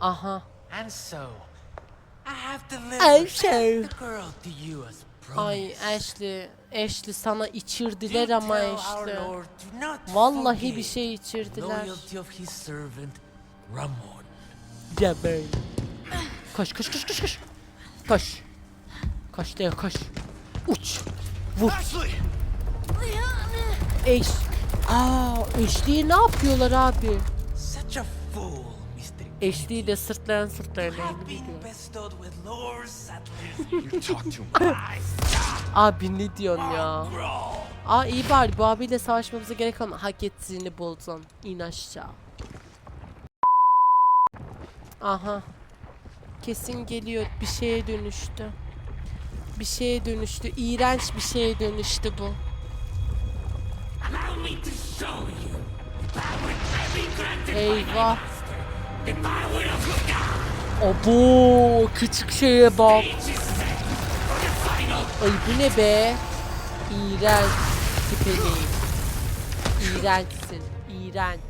Aha. And so, I have delivered so- the girl to you as Ay. Ashley. Ashley sana içirdiler ama not Vallahi bir şey içirdiler. Loyalty of his servant, Ramon. Geber. Koş koş koş koş koş. Koş. Koş Leo koş. Uç. Vur. Ashley! Eş. Aa, eşliği ne yapıyorlar abi? Such a fool, Mr. Eşliği de sırtlayan sırtlayan much. Abi ne diyorsun ya? Aa iyi bari bu abiyle savaşmamıza gerek olma. Hak ettiğini buldun. İn aşağı. Aha. Kesin geliyor. Bir şeye dönüştü. Bir şeye dönüştü. İğrenç bir şeye dönüştü bu. Eyvah. Abo küçük şeye bak. Ay bu ne be? İğrenç tipeli. İğrençsin. İğrenç.